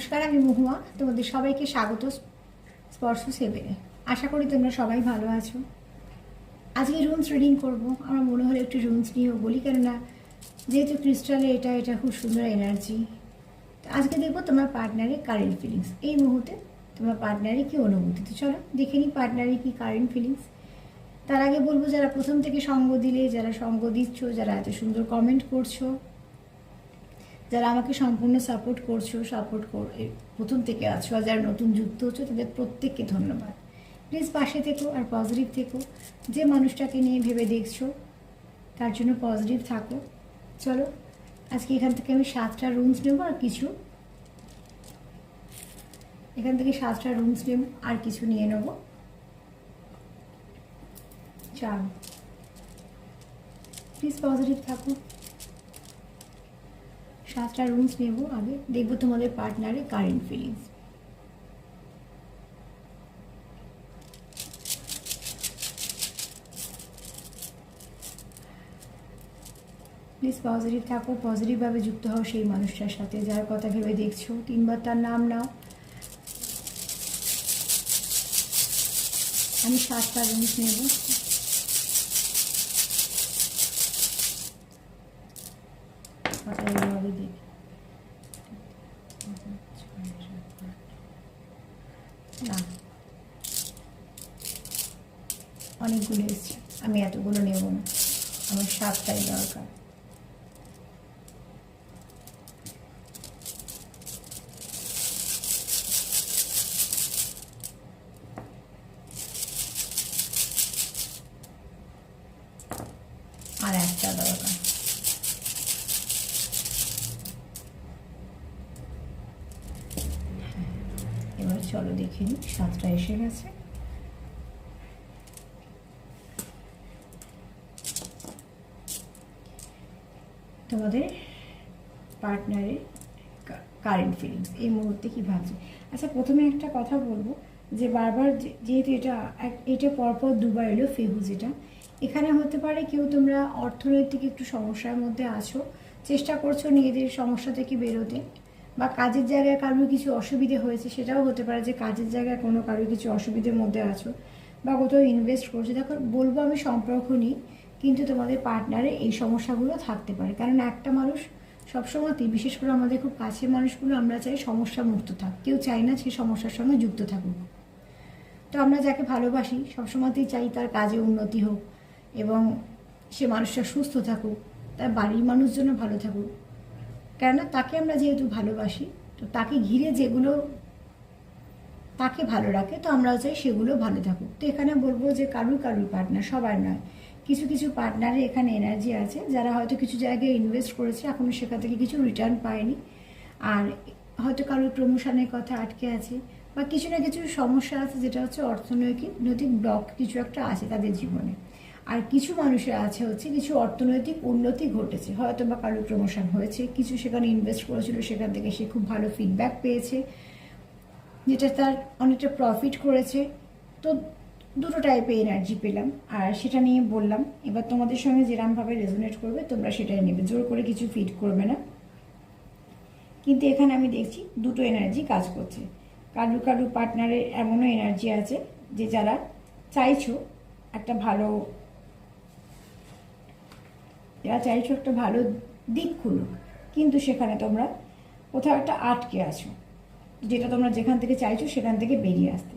নমস্কার, আমি মহুয়া। তোমাদের সবাইকে স্বাগত স্পর্শ সেভেনে আশা করি তোমরা সবাই ভালো আছো। আজকে রুমস রিডিং করব। আমার মনে হলো একটু রুমস নিয়েও বলি, কেননা যেহেতু ক্রিস্টালে এটা এটা খুব সুন্দর এনার্জি তো আজকে দেখব তোমার পার্টনারের কারেন্ট ফিলিংস এই মুহূর্তে তোমার পার্টনারের কী অনুভূতি? তো চলো, দেখে নিই পার্টনারের কী কারেন্ট ফিলিংস তার আগে বলব, যারা প্রথম থেকে সঙ্গ দিলে, যারা সঙ্গ দিচ্ছ, যারা এত সুন্দর কমেন্ট করছ যারা আমাকে সম্পূর্ণ সাপোর্ট করছ সাপোর্ট কর প্রথম থেকে আছো আর যারা নতুন যুক্ত হচ্ছে, তাদের প্রত্যেককে ধন্যবাদ। প্লিজ পাশে থেকো আর পজিটিভ থেকো। যে মানুষটাকে নিয়ে ভেবে দেখছ, তার জন্য পজিটিভ থাকো। চলো, আজকে এখান থেকে আমি সাতটা রুমস নেব আর কিছু। এখান থেকে সাতটা রুমস নেব আর কিছু নিয়ে নেব। চলো প্লিজ পজিটিভ থাকো। সাতটা রুমস নেব আগে। দেখব তোমাদের পার্টনারের কারেন্ট ফিলিংস প্লিজ পজিটিভ থাকো পজিটিভভাবে যুক্ত হও সেই মানুষটার সাথে। যার কথা ভেবে দেখছ, তিনবার তার নাম নাও। আমি সাতটা রুমস নেব কথা এইভাবে দেখি না অনেকগুলো এসছে আমি এতগুলো নেব না আমার সাতটাই দরকার আর একটা দরকার চলো দেখে নিই সাতটা এসে গেছে। তোমাদের পার্টনারের কারেন্ট ফিলিংস এই মুহূর্তে কী ভাবছে? আচ্ছা প্রথমে একটা কথা বলব, যে বারবার যেহেতু এটা এটা পরপর দুবার এলো ফেহুজ এটা, এখানে হতে পারে কেউ তোমরা অর্থনৈতিক একটু সমস্যার মধ্যে আছো, চেষ্টা করছ নিজেদের সমস্যা থেকে বেরোতে বা কাজের জায়গায় কারোর কিছু অসুবিধে হয়েছে, সেটাও হতে পারে যে কাজের জায়গায় কোনো কারোর কিছু অসুবিধের মধ্যে আছো বা কোথাও ইনভেস্ট করছ। দেখো, বলব আমি সম্পর্ক নিই, কিন্তু তোমাদের পার্টনারে এই সমস্যাগুলো থাকতে পারে। কারণ একটা মানুষ সবসময়তেই বিশেষ করে আমাদের খুব কাছের মানুষগুলো, আমরা চাই সমস্যা মুক্ত থাক। কেউ চাই না সে সমস্যার সঙ্গে যুক্ত থাকুক। তো আমরা যাকে ভালোবাসি, সবসময়তেই চাই তার কাজে উন্নতি হোক এবং সে মানুষটা সুস্থ থাকুক, তার বাড়ির মানুষজন ভালো থাকুক। কেননা তাকে আমরা যেহেতু ভালোবাসি, তো তাকে ঘিরে যেগুলো তাকে ভালো রাখে, তো আমরাও চাই সেগুলো ভালো থাকুক। তো এখানে বলব যে কারুর কারুর পার্টনার সবার নয়। কিছু কিছু পার্টনারে এখানে এনার্জি আছে, যারা হয়তো কিছু জায়গায় ইনভেস্ট করেছে এখনও সেখান থেকে কিছু রিটার্ন পায়নি। আর হয়তো কারোর প্রমোশনের কথা আটকে আছে, বা কিছু না কিছু সমস্যা আছে, যেটা হচ্ছে অর্থনৈতিক, নৈতিক ব্লক কিছু একটা আছে তাদের জীবনে। আর কিছু মানুষের আছে হচ্ছে কিছু অর্থনৈতিক উন্নতি ঘটেছে। হয়তো বা কারোর প্রমোশন হয়েছে, কিছু সেখানে ইনভেস্ট করেছিল, সেখান থেকে সে খুব ভালো ফিডব্যাক পেয়েছে, যেটা তার অনেকটা প্রফিট করেছে। তো দুটো টাইপের এনার্জি পেলাম। আর সেটা নিয়ে বললাম, এবার তোমাদের সঙ্গে যেরমভাবে রেজোনেট করবে, তোমরা সেটাই নেবে, জোর করে কিছু ফিট করবে না। কিন্তু এখানে আমি দেখছি দুটো এনার্জি কাজ করছে। কারু কারু পার্টনারের এমনও এনার্জি আছে যে যারা চাইছো একটা ভালো যারা চাইছো একটা ভালো দিক খুলুক। কিন্তু সেখানে তোমরা কোথাও একটা আটকে আছো। যেটা তোমরা যেখান থেকে চাইছো সেখান থেকে বেরিয়ে আসতে।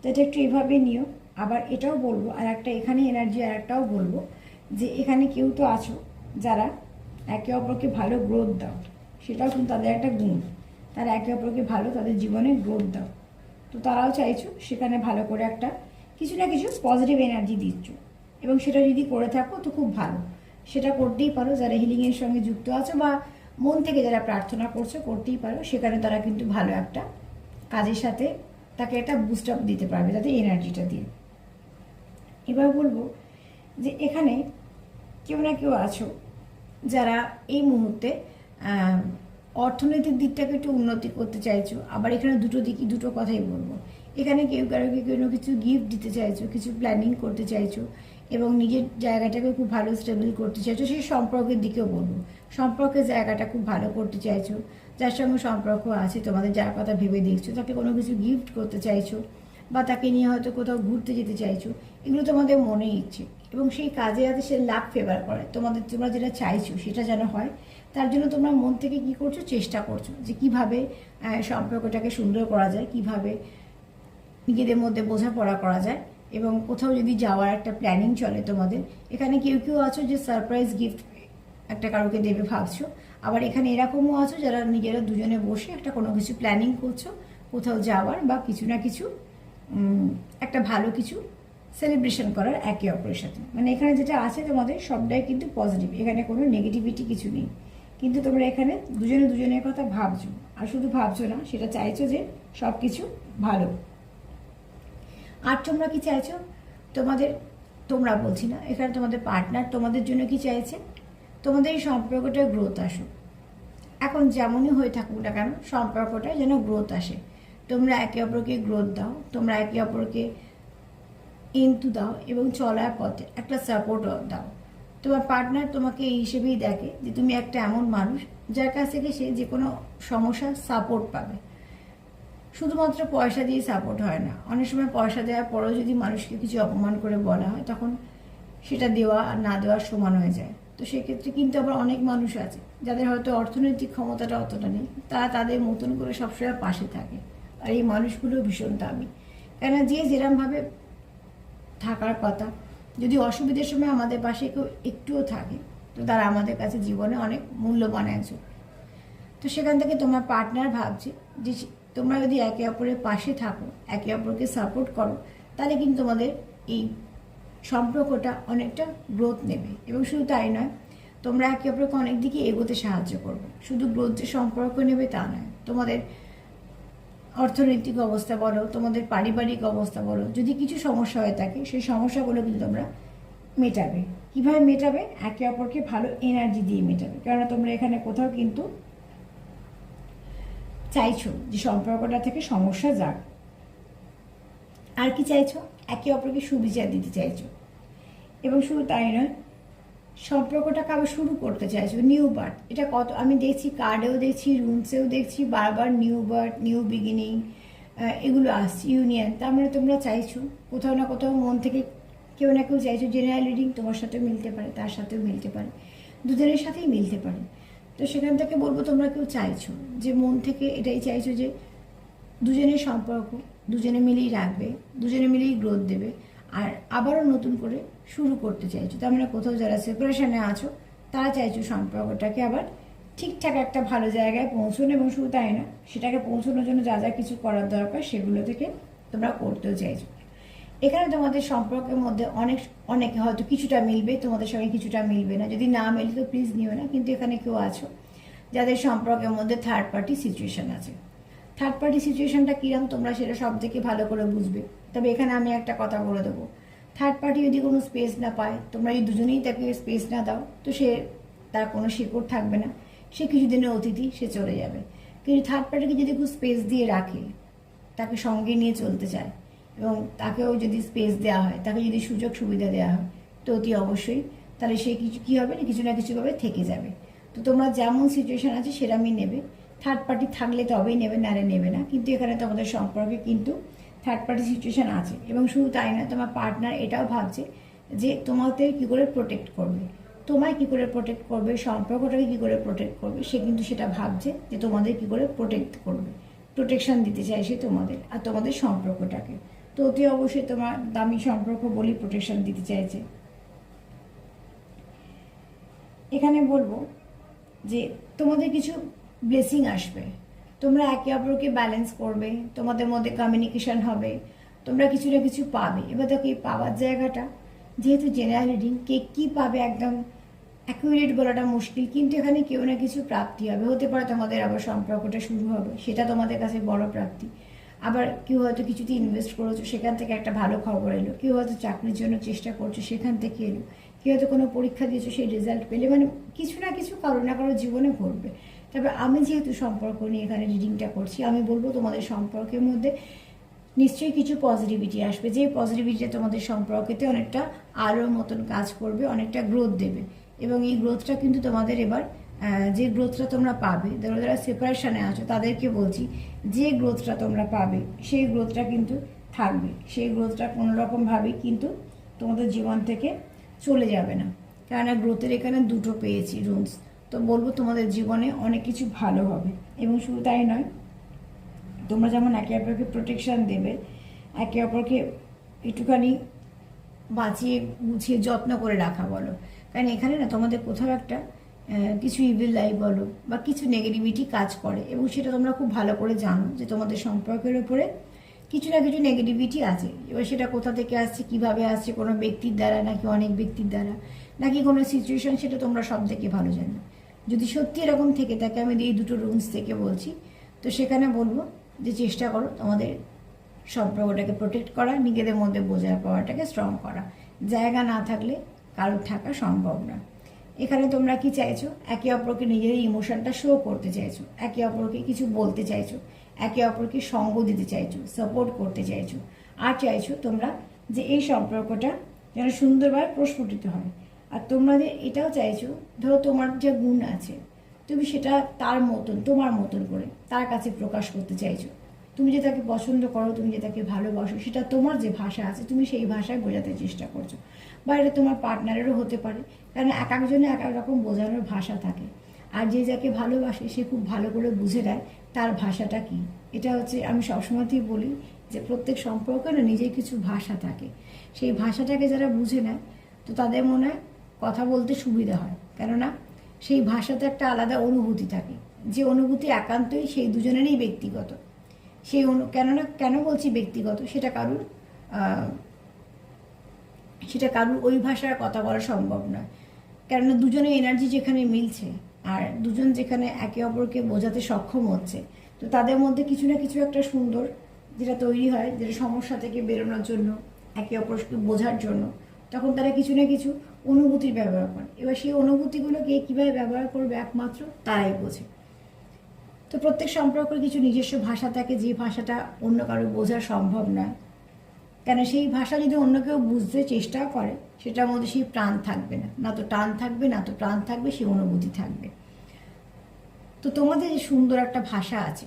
তো এটা একটু এভাবে নিও। আবার এটাও বলব, আর একটা এখানে এনার্জি আর একটাও বলব যে এখানে কেউ তো আছো যারা একে অপরকে ভালো গ্রোথ দাও। সেটাও কিন্তু তাদের একটা গুণ। তারা একে অপরকে ভালো তাদের জীবনে গ্রোথ দাও। তো তারাও চাইছো সেখানে ভালো করে একটা কিছু না কিছু পজিটিভ এনার্জি দিচ্ছ। এবং সেটা যদি করে থাকো তো খুব ভালো। সেটা করতেই পারো, যারা হিলিংয়ের সঙ্গে যুক্ত আছো বা মন থেকে যারা প্রার্থনা করছ, করতেই পারো। সেখানে তারা কিন্তু ভালো একটা কাজের সাথে তাকে একটা বুস্ট আপ দিতে পারবে, তাদের এনার্জিটা দিয়ে। এবার বলব যে এখানে কেউ না কেউ আছো যারা এই মুহূর্তে অর্থনৈতিক দিকটাকে একটু উন্নতি করতে চাইছো। আবার এখানে দুটো দিকই দুটো কথাই বলব। এখানে কেউ কারোকে কোনো কিছু গিফট দিতে চাইছো, কিছু প্ল্যানিং করতে চাইছো এবং নিজের জায়গাটাকে খুব ভালো স্টেবল করতে চাইছো, সেই সম্পর্কের দিকেও বলব সম্পর্কের জায়গাটা খুব ভালো করতে চাইছো, যার সঙ্গে সম্পর্ক আছে, তোমাদের যার কথা ভেবে দেখছ, তাকে কোনো কিছু গিফট করতে চাইছো বা তাকে নিয়ে হয়তো কোথাও ঘুরতে যেতে চাইছো, এগুলো তোমাদের মনে ইচ্ছে। এবং সেই কাজে যাতে সে লাভ ফেভার করে, তোমাদের, তোমরা যেটা চাইছো সেটা যেন হয়, তার জন্য তোমরা মন থেকে কি করছ, চেষ্টা করছ যে কীভাবে সম্পর্কটাকে সুন্দর করা যায়, কীভাবে নিজেদের মধ্যে বোঝাপড়া করা যায় এবং কোথাও যদি যাওয়ার একটা প্ল্যানিং চলে তোমাদের, এখানে কেউ কেউ আছো যে সারপ্রাইজ গিফট একটা কারোকে দেবে ভাবছ, আবার এখানে এরকমও আছো যারা নিজেরা দুজনে বসে একটা কোনো কিছু প্ল্যানিং করছ, কোথাও যাওয়ার বা কিছু না কিছু একটা ভালো কিছু সেলিব্রেশন করার একে অপরের সাথে। মানে এখানে যেটা আছে তোমাদের, সবটাই কিন্তু পজিটিভ এখানে কোনো নেগেটিভিটি কিছু নেই। কিন্তু তোমরা এখানে দুজনে দুজনের কথা ভাবছ, আর শুধু ভাবছ না, সেটা চাইছো যে সব কিছু ভালো। আর তোমরা কি চাইছো? তোমাদের, তোমরা বলছি না, এখানে তোমাদের পার্টনার তোমাদের জন্য কি চাইছে? তোমাদের এই সম্পর্কটায় গ্রোথ আসুক। এখন যেমনই হয়ে থাকুক না কেন সম্পর্কটা যেন গ্রোথ আসে। তোমরা একে অপরকে গ্রোথ দাও, তোমরা একে অপরকে ইন্তু দাও এবং চলার পথে একটা সাপোর্ট দাও। তোমার পার্টনার তোমাকে এই হিসেবেই দেখে যে তুমি একটা এমন মানুষ যার কাছ থেকে সে যে কোনো সমস্যার সাপোর্ট পাবে। শুধুমাত্র পয়সা দিয়ে সাপোর্ট হয় না। অনেক সময় পয়সা দেওয়ার পরেও যদি মানুষকে কিছু অপমান করে বলা হয়, তখন সেটা দেওয়া আর না দেওয়ার সমান হয়ে যায়। তো সেক্ষেত্রে কিন্তু আবার অনেক মানুষ আছে, যাদের হয়তো অর্থনৈতিক ক্ষমতাটা অতটা নেই, তারা তাদের মতন করে সবসময় পাশে থাকে। আর এই মানুষগুলো ভীষণ দামি। কেন যে যেরমভাবে থাকার কথা, যদি অসুবিধের সময় আমাদের পাশে কেউ একটুও থাকে, তো তারা আমাদের কাছে জীবনে অনেক মূল্যবান একজন। তো সেখান থেকে তোমার পার্টনার ভাবছে যে তোমরা যদি একে অপরের পাশে থাকো, একে অপরকে সাপোর্ট করো, তাহলে কিন্তু তোমাদের এই সম্পর্কটা অনেকটা গ্রোথ নেবে। এবং শুধু তাই নয়, তোমরা একে অপরকে অনেক দিকে এগোতে সাহায্য করবে। শুধু গ্রোথ যে সম্পর্ক নেবে তা নয়, তোমাদের অর্থনৈতিক অবস্থা বলো, তোমাদের পারিবারিক অবস্থা বলো, যদি কিছু সমস্যা হয়ে থাকে, সেই সমস্যাগুলো কিন্তু তোমরা মেটাবে। কীভাবে মেটাবে? একে অপরকে ভালো এনার্জি দিয়ে মেটাবে। কেননা তোমরা এখানে কোথাও কিন্তু চাইছো যে সম্পর্কটা থেকে সমস্যা যাক। আর কি চাইছো? একে অপরকে সুবিচার দিতে চাইছো। এবং শুধু তাই নয় সম্পর্কটাকে আবার শুরু করতে চাইছো নিউ বার্থ এটা কত, আমি দেখছি কার্ডেও দেখছি রুমসেও দেখছি, বারবার নিউ বার্থ নিউ বিগিনিং এগুলো আসছে ইউনিয়ন তার মানে তোমরা চাইছো, কোথাও না কোথাও মন থেকে কেউ না কেউ চাইছো জেনারেল রিডিং তোমার সাথেও মিলতে পারে, তার সাথেও মিলতে পারে। দুজনের সাথেই মিলতে পারে। তো সেখান থেকে বলব, তোমরা কেউ চাইছো যে মন থেকে এটাই চাইছো যে দুজনের সম্পর্ক, দুজনে মিলেই রাখবে, দুজনে মিলেই গ্রোথ দেবে, আর আবারও নতুন করে শুরু করতে চাইছো। তার মানে কোথাও যারা সেপারেশনে আছো, তারা চাইছো সম্পর্কটাকে আবার ঠিকঠাক একটা ভালো জায়গায় পৌঁছানো, এবং শুধু তাই না, সেটাকে পৌঁছানোর জন্য যা যা কিছু করার দরকার, সেগুলো থেকে তোমরা করতেও চাইছো। এখানে তোমাদের সম্পর্কের মধ্যে অনেক, অনেকে হয়তো কিছুটা মিলবে, তোমাদের সঙ্গে কিছুটা মিলবে না। যদি না মিলে তো প্লিজ নিও না, কিন্তু এখানে কেউ আছো যাদের সম্পর্কের মধ্যে থার্ড পার্টি সিচুয়েশন আছে। থার্ড পার্টি সিচুয়েশনটা কিরম তোমরা সেটা সব থেকে ভালো করে বুঝবে। তবে এখানে আমি একটা কথা বলে দেবো। থার্ড পার্টি যদি কোনো স্পেস না পায়, তোমরা যদি দুজনেই তাকে স্পেস না দাও, তো সে তার কোনো শিকড় থাকবে না। সে কিছুদিনের অতিথি, সে চলে যাবে। কিন্তু থার্ড পার্টিকে যদি খুব স্পেস দিয়ে রাখে, তাকে সঙ্গে নিয়ে চলতে চায় এবং তাকেও যদি স্পেস দেওয়া হয়, তাকে যদি সুযোগ সুবিধা দেওয়া হয়, তো অতি অবশ্যই। তাহলে সে কিছু কী হবে না, কিছু না কিছুভাবে থেকে যাবে। তো তোমরা যেমন সিচুয়েশন আছে সেরকমই নেবে। থার্ড পার্টি থাকলে তবেই নেবে নারে নেবে না। কিন্তু এখানে তোমাদের সম্পর্কে কিন্তু থার্ড পার্টি সিচুয়েশন আছে। এবং শুধু তাই না তোমার পার্টনার এটাও ভাবছে যে তোমাদের কী করে প্রোটেক্ট করবে? তোমায় কী করে প্রোটেক্ট করবে? সম্পর্কটাকে কী করে প্রোটেক্ট করবে? সে কিন্তু সেটা ভাবছে যে তোমাদের কী করে প্রোটেক্ট করবে। প্রোটেকশন দিতে চাইছে তোমাদের, আর তোমাদের সম্পর্কটাকে। তো অতি অবশ্যই তোমার দামি সম্পর্ক বলি প্রোটেকশন দিতে চাইছে। এখানে বলব যে তোমাদের কিছু ব্লেসিং আসবে। তোমরা একে অপরকে ব্যালেন্স করবে, তোমাদের মধ্যে কমিউনিকেশন হবে, তোমরা কিছু না কিছু পাবে। এবার দেখো এই পাওয়ার জায়গাটা, যেহেতু জেনারেল রিডিং কে কী পাবে একদম অ্যাকুরেট বলাটা মুশকিল, কিন্তু এখানে কেউ না কিছু প্রাপ্তি হবে। হতে পারে তোমাদের আবার সম্পর্কটা শুরু হবে, সেটা তোমাদের কাছে বড় প্রাপ্তি। আবার কেউ হয়তো কিছুতে ইনভেস্ট করেছ, সেখান থেকে একটা ভালো খবর এলো। কেউ হয়তো চাকরির জন্য চেষ্টা করছ, সেখান থেকে এলো। কেউ হয়তো কোনো পরীক্ষা দিয়েছ, সেই রেজাল্ট পেলে। মানে কিছু না কিছু কারও না কারও জীবনে ঘটবে। তবে আমি যেহেতু সম্পর্ক নিয়ে এখানে রিডিংটা করছি, আমি বলব তোমাদের সম্পর্কের মধ্যে নিশ্চয়ই কিছু পজিটিভিটি আসবে। যে পজিটিভিটিটা তোমাদের সম্পর্কেতে অনেকটা আলোর মতন কাজ করবে, অনেকটা গ্রোথ দেবে। এবং এই গ্রোথটা কিন্তু তোমাদের এবার যে গ্রোথটা তোমরা পাবে, ধরো যারা সেপারেশনে আছো, তাদেরকে বলছি, যে গ্রোথটা তোমরা পাবে, সেই গ্রোথটা কিন্তু থাকবে। সেই গ্রোথটা কোনো রকমভাবেই কিন্তু তোমাদের জীবন থেকে চলে যাবে না। কেননা গ্রোথের এখানে দুটো পেয়েছি রুলস তো বলব তোমাদের জীবনে অনেক কিছু ভালো হবে। এবং শুধু তাই নয়, তোমরা যেমন একে অপরকে প্রোটেকশান দেবে, একে অপরকে একটুখানি বাঁচিয়ে, গুছিয়ে যত্ন করে রাখা বলো। কারণ এখানে না তোমাদের কোথাও একটা কিছু ইভিল লাইফ বলো বা কিছু নেগেটিভিটি কাজ করে এবং সেটা তোমরা খুব ভালো করে জানো যে তোমাদের সম্পর্কের উপরে কিছু না কিছু নেগেটিভিটি আছে। এবার সেটা কোথা থেকে আসছে, কীভাবে আসছে, কোনো ব্যক্তির দ্বারা নাকি অনেক ব্যক্তির দ্বারা? নাকি কোনো সিচুয়েশন সেটা তোমরা সব থেকে ভালো জানো? যদি সত্যি এরকম থেকে থাকে, আমি এই দুটো রুমস থেকে বলছি। তো সেখানে বলব যে চেষ্টা করো তোমাদের সম্পর্কটাকে প্রোটেক্ট করা, নিজেদের মধ্যে বোঝা পাওয়াটাকে স্ট্রং করা। জায়গা না থাকলে কারোর থাকা সম্ভব না। এখানে তোমরা কি চাইছো? একে অপরকে নিজেদের ইমোশনটা শো করতে চাইছো, একে অপরকে কিছু বলতে চাইছো, একে অপরকে সঙ্গ দিতে চাইছো সাপোর্ট করতে চাইছো। আর চাইছো তোমরা যে এই সম্পর্কটা যেন সুন্দরভাবে প্রস্ফুটিত হয়। আর তোমরা যে এটাও চাইছো, ধরো তোমার যে গুণ আছে, তুমি সেটা তার মতন, তোমার মতন করে তার কাছে প্রকাশ করতে চাইছো। তুমি যে তাকে পছন্দ করো, তুমি যে তাকে ভালোবাসো, সেটা তোমার যে ভাষা আছে, তুমি সেই ভাষায় বোঝাতে চেষ্টা করছ। বা এটা তোমার পার্টনারেরও হতে পারে, কারণ এক একজনে এক এক রকম বোঝানোর ভাষা থাকে। আর যে যাকে ভালোবাসে, সে খুব ভালো করে বুঝে দেয় তার ভাষাটা কি। এটা হচ্ছে, আমি সবসময়তেই বলি যে প্রত্যেক সম্পর্কে না নিজের কিছু ভাষা থাকে। সেই ভাষাটাকে যারা বুঝে নেয়, তো তাদের মনে কথা বলতে সুবিধা হয়। কেননা, সেই ভাষাতে একটা আলাদা অনুভূতি থাকে। যে অনুভূতি একান্তই সেই দুজনেরই ব্যক্তিগত। সেই অনু কেননা কেন বলছি ব্যক্তিগত? সেটা কারুর সেটা কারুর ওই ভাষায় কথা বলা সম্ভব নয়। কেননা দুজনে এনার্জি যেখানে মিলছে, আর দুজন যেখানে একে অপরকে বোঝাতে সক্ষম হচ্ছে, তো তাদের মধ্যে কিছু না কিছু একটা সুন্দর যেটা তৈরি হয়, যেটা সমস্যা থেকে বেরোনোর জন্য, একে অপরকে বোঝার জন্য, তখন তারা কিছু না কিছু অনুভূতির ব্যবহার করে। এবার সেই অনুভূতিগুলোকে কীভাবে ব্যবহার করবে একমাত্র তারাই বোঝে। তো প্রত্যেক সম্পর্কের কিছু নিজস্ব ভাষা থাকে, যে ভাষাটা অন্য কারও বোঝা সম্ভব নয় কেন সেই ভাষা যদি অন্য কেউ বুঝতে চেষ্টাও করে, সেটার মধ্যে সেই প্রাণ থাকবে না। না তো টান থাকবে, না তো প্রাণ থাকবে, সেই অনুভূতি থাকবে। তো তোমাদের যে সুন্দর একটা ভাষা আছে,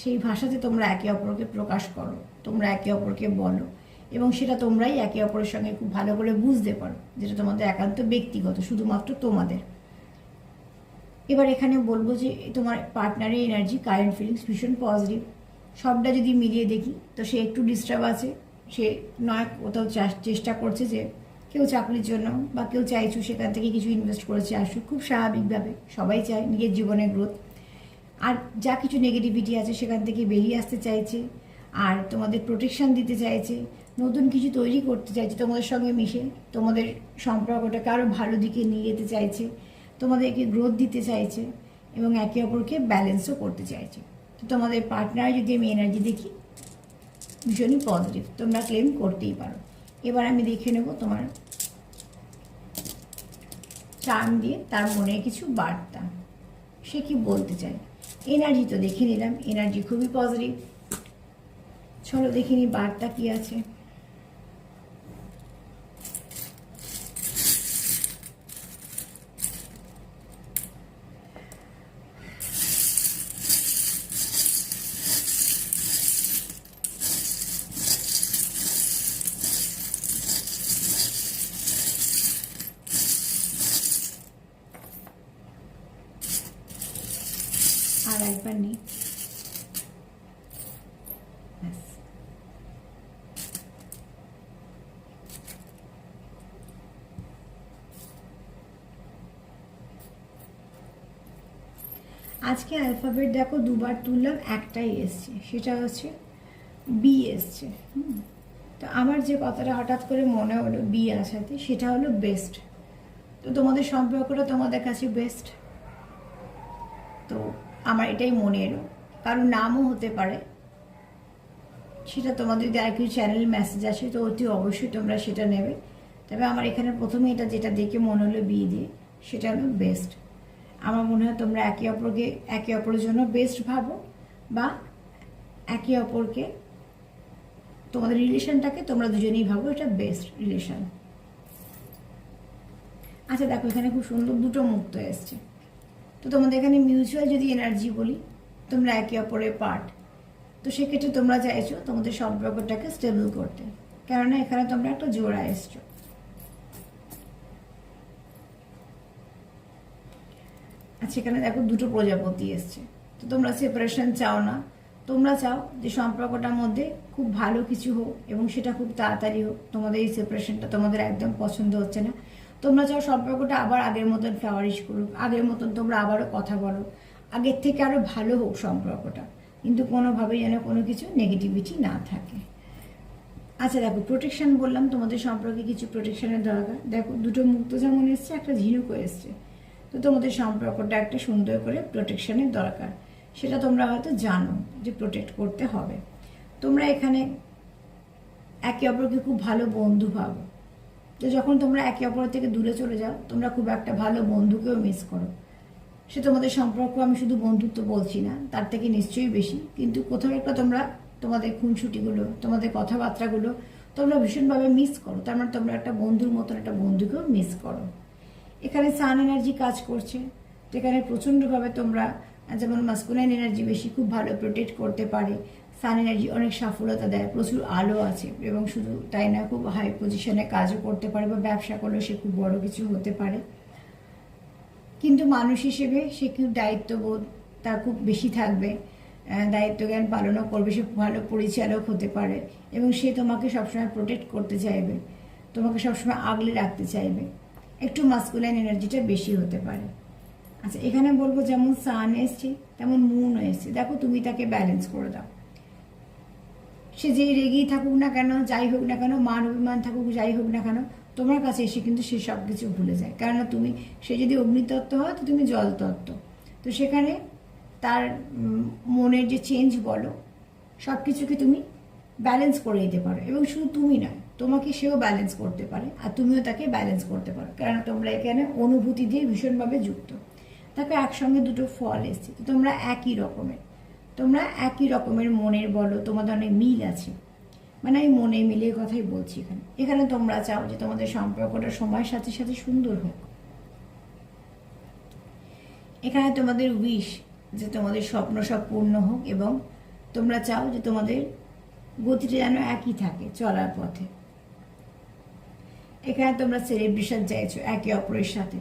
সেই ভাষাতে তোমরা একে অপরকে প্রকাশ করো, তোমরা একে অপরকে বলো, এবং সেটা তোমরাই একে অপরের সঙ্গে খুব ভালো করে বুঝতে পারো, যেটা তোমাদের একান্ত ব্যক্তিগত, শুধুমাত্র তোমাদের। এবার এখানে বলব যে তোমার পার্টনারের এনার্জি কারেন্ট ফিলিংস ভীষণ পজিটিভ সবটা যদি মিলিয়ে দেখি, তো সে একটু ডিস্টার্ব আছে। সে নয়, কোথাও চেষ্টা করছে যে কেউ চাকরির জন্য বা কেউ চাইছো সেখান থেকে কিছু ইনভেস্ট করেছে, আসুক। খুব স্বাভাবিকভাবে সবাই চায় নিজের জীবনের গ্রোথ আর যা কিছু নেগেটিভিটি আছে সেখান থেকে বেরিয়ে আসতে চাইছে, আর তোমাদের প্রোটেকশন দিতে চাইছে, নতুন কিছু তৈরি করতে চাইছে, তোমাদের সঙ্গে মিশে, তোমাদের সম্পর্কটাকে আরও ভালো দিকে নিয়ে যেতে চাইছে তোমাদেরকে গ্রোথ দিতে চাইছে এবং একে অপরকে ব্যালেন্সও করতে চাইছে। তো তোমাদের পার্টনার যদি আমি এনার্জি দেখি, ভীষণই পজিটিভ তোমরা ক্লেম করতেই পারো। এবার আমি দেখে নেব তোমার চার্ম দিয়ে তার মনে কিছু বার্তা। সে কি বলতে চায়? এনার্জি তো দেখে নিলাম এনার্জি খুবই পজিটিভ চলো দেখিনি বার্তা কি আছে আর একবার নেই ব্যাস। আজকে অ্যালফাবেট দেখো দুবার তুললাম, একটাই এসছে। সেটা হচ্ছে বি এসছে। তো আমার যে কথাটা হঠাৎ করে মনে হলো বি আসাতে সেটা হলো বেস্ট তো তোমাদের সম্পর্কটা তোমাদের কাছে বেস্ট তো আমার এটাই মনে এলো। কারণ নামও হতে পারে। সেটা তোমাদের যদি আর কিছু চ্যানেল মেসেজ আসে, তো অতি অবশ্যই তোমরা সেটা নেবে। তবে আমার এখানে প্রথমে এটা যেটা দেখে মনে হলো বিয়ে দিয়ে, সেটা হলো বেস্ট আমার মনে হয় তোমরা একে অপরকে, একে অপরের জন্য বেস্ট ভাবো বা একে অপরকে, তোমাদের রিলেশনটাকে তোমরা দুজনেই ভাবো, এটা বেস্ট রিলেশন আচ্ছা দেখো, এখানে খুব সুন্দর দুটো মুক্ত এসছে। তো তোমাদের এখানে মিউচুয়াল যদি এনার্জি বলি, তোমরা একে অপরের পার্ট তো সেক্ষেত্রে তোমরা চাইছো তোমাদের সম্পর্কটাকে স্টেবল করতে। কেননা এখানে তোমরা একটা জোড়া এসছো। আচ্ছা এখানে দেখো দুটো প্রজাপতি এসছে। তো তোমরা সেপারেশন চাও না। তোমরা চাও যে সম্পর্কটার মধ্যে খুব ভালো কিছু হোক এবং সেটা খুব তাড়াতাড়ি হোক। তোমাদের এই সেপারেশনটা তোমাদের একদম পছন্দ হচ্ছে না। তোমরা চাও সম্পর্কটা আবার আগের মতন ফ্লাওয়ারিশ করুক। আগের মতন তোমরা আবারও কথা বলো। আগের থেকে আরও ভালো হোক সম্পর্কটা। কিন্তু কোনোভাবেই যেন কোনো কিছু নেগেটিভিটি না থাকে। আচ্ছা দেখো প্রোটেকশন বললাম। তোমাদের সম্পর্কে কিছু প্রোটেকশনের দরকার। দেখো, দুটো মুক্ত যেমন এসছে, একটা ঝিনুকও এসছে। তো তোমাদের সম্পর্কটা একটা সুন্দর করে প্রোটেকশনের দরকার। সেটা তোমরা হয়তো জানো যে প্রোটেক্ট করতে হবে। তোমরা এখানে একে অপরকে খুব ভালো বন্ধু ভাবো। তো যখন তোমরা একে অপর থেকে দূরে চলে যাও, তোমরা খুব একটা ভালো বন্ধুকেও মিস করো। সে তোমাদের সম্পর্ক আমি শুধু বন্ধুত্ব বলছি না, তার থেকে নিশ্চয়ই বেশি। কিন্তু কোথাও একটা তোমরা তোমাদের খুনসুটিগুলো, তোমাদের কথাবার্তাগুলো তোমরা ভীষণভাবে মিস করো। তার মানে তোমরা একটা বন্ধুর মতন একটা বন্ধুকেও মিস করো। এখানে সান এনার্জি কাজ করছে তো এখানে প্রচণ্ডভাবে তোমরা, যেমন মাস্কুলাইন এনার্জি বেশি খুব ভালো প্রোটেক্ট করতে পারে সান এনার্জি অনেক সফলতা দেয়, প্রচুর আলো আছে, এবং শুধু তাই না, খুব হাই পজিশনে কাজও করতে পারে বা ব্যবসা করলেও সে খুব বড় কিছু হতে পারে। কিন্তু মানুষ হিসেবে সে খুব দায়িত্ববোধ, তার খুব বেশি থাকবে। দায়িত্ব জ্ঞান পালনও করবে, সে ভালো পরিচালক হতে পারে, এবং সে তোমাকে সবসময় প্রোটেক্ট করতে চাইবে, তোমাকে সবসময় আগলে রাখতে চাইবে। একটু মাস্কুলাইন এনার্জিটা বেশি হতে পারে। আচ্ছা এখানে বলব যেমন সান এসছে, তেমন মুনও এসছে। দেখো, তুমি তাকে ব্যালেন্স করে দাও। সে যেই রেগেই থাকুক না কেন, যাই হোক না কেন, মান অভিমান থাকুক, যাই হোক না কেন, তোমার কাছে এসে কিন্তু সে সব কিছু ভুলে যায়। কেননা তুমি, সে যদি অগ্নিতত্ত্ব হয়, তো তুমি জলতত্ত্ব। তো সেখানে তার মনের যে চেঞ্জ বলো সব কিছুকে তুমি ব্যালেন্স করে দিতে পারো। এবং শুধু তুমি নয় তোমাকে সেও ব্যালেন্স করতে পারে আর তুমিও তাকে ব্যালেন্স করতে পারো। কেননা তোমরা এখানে অনুভূতি দিয়ে ভীষণভাবে যুক্ত। তাকে একসঙ্গে দুটো ফল এসছে। তো তোমরা একই রকমের। তোমরা একই রকমের মনের বলো, তোমাদের অনেক মিল আছে। মানে আমি মনে মিলে কথাই বলছি এখানে। এখানে তোমরা চাও যে তোমাদের সম্পর্কটা সময়ের সাথে সাথে সুন্দর হোক। এখানে তোমাদের উইশ যে তোমাদের স্বপ্ন সব পূর্ণ হোক এবং তোমরা চাও যে তোমাদের গতিটা যেন একই থাকে চলার পথে। এখানে তোমরা সেলিব্রেশন চাইছো, একে অপরের সাথে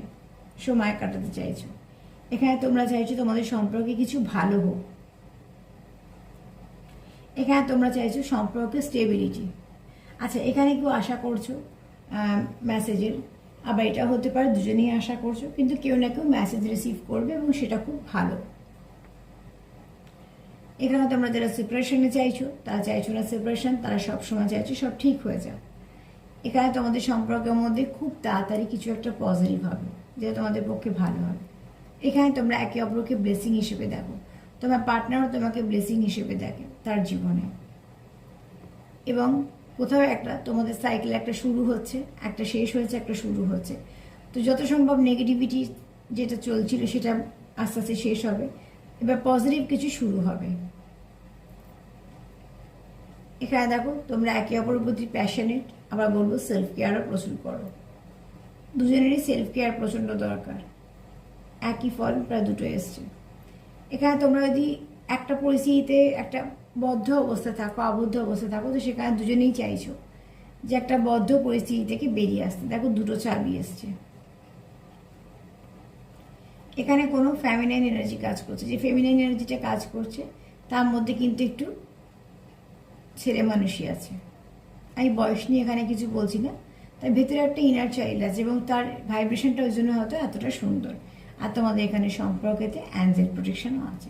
সময় কাটাতে চাইছো। এখানে তোমরা চাইছো তোমাদের সম্পর্কে কিছু ভালো হোক। এখানে তোমরা চাইছো সম্পর্কে স্টেবিলিটি আচ্ছা এখানে কেউ আশা করছ মেসেজের আবার এটা হতে পারে দুজনেই আশা করছ, কিন্তু কেউ না কেউ মেসেজ রিসিভ করবে এবং সেটা খুব ভালো। এখানে তোমরা যারা সেপারেশনে চাইছো, তারা চাইছো না সেপারেশন তারা সবসময় চাইছো সব ঠিক হয়ে যাও এখানে তোমাদের সম্পর্কের মধ্যে খুব তাড়াতাড়ি কিছু একটা পজিটিভ হবে, যেটা তোমাদের পক্ষে ভালো হবে। এখানে তোমরা একে অপরকে ব্লেসিং হিসেবে দেখো। তোমার পার্টনারও তোমাকে ব্লেসিং হিসেবে দেখে তার জীবনে। এবং কোথাও একটা তোমাদের সাইকেল একটা শুরু হচ্ছে, একটা শেষ হয়েছে, একটা শুরু হচ্ছে। তো যত সম্ভব নেগেটিভিটি যেটা চলছিল সেটা আস্তে আস্তে শেষ হবে। এবার পজিটিভ কিছু শুরু হবে। এখানে দেখো, তোমরা একে অপরের প্রতি প্যাশনেট আবার বলব সেলফ কেয়ারও প্রচুর করো। দুজনেরই সেলফ কেয়ার প্রচণ্ড দরকার। একই ফল প্রায় দুটো এসছে। এখানে তোমরা যদি একটা পরিস্থিতিতে একটা বদ্ধ অবস্থায় থাকো, আবদ্ধ অবস্থায় থাকো, তো সেখানে দুজনেই চাইছো যে একটা বদ্ধ পরিস্থিতি থেকে বেরিয়ে আসতে। দেখো দুটো চাবি এসছে। এখানে কোনো ফ্যামিনাইন এনার্জি কাজ করছে। যে ফেমিনাইন এনার্জিটা কাজ করছে, তার মধ্যে কিন্তু একটু ছেলে মানুষই আছে। আমি বয়স নিয়ে এখানে কিছু বলছি না। তার ভেতরে একটা ইনার চাইল্ড আছে এবং তার ভাইব্রেশনটা ওই জন্য হয়তো এতটা সুন্দর। আর তোমাদের এখানে সম্পর্কেতে অ্যাঞ্জেল প্রোটেকশনও আছে।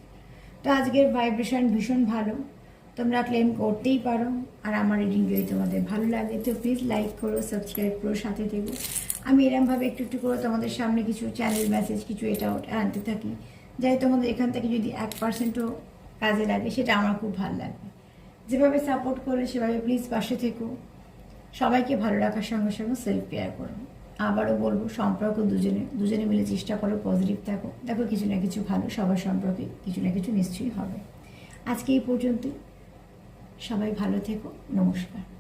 তো আজকের ভাইব্রেশন ভীষণ ভালো। তোমরা ক্লেম করতেই পারো। আর আমার রিডিং যদি তোমাদের ভালো লাগে, তো প্লিজ লাইক করো সাবস্ক্রাইব করো, সাথে থেকো। আমি এরমভাবে একটু একটু করে তোমাদের সামনে কিছু চ্যানেল মেসেজ কিছু এটা ওটা আনতে থাকি। যাই তোমাদের এখান থেকে যদি এক পার্সেন্টও কাজে লাগে, সেটা আমার খুব ভালো লাগবে। যেভাবে সাপোর্ট করলে সেভাবে প্লিজ পাশে থেকো। সবাইকে ভালো রাখার সঙ্গে সঙ্গে সেলফ কেয়ার করো। আবারও বলব, সম্পর্ক দুজনে দুজনে মিলে চেষ্টা করো পজিটিভ থাকো। দেখো কিছু না কিছু ভালো সবার সম্পর্কে কিছু না কিছু নিশ্চয়ই হবে। আজকে এই পর্যন্ত সবাই ভালো থেকো। নমস্কার।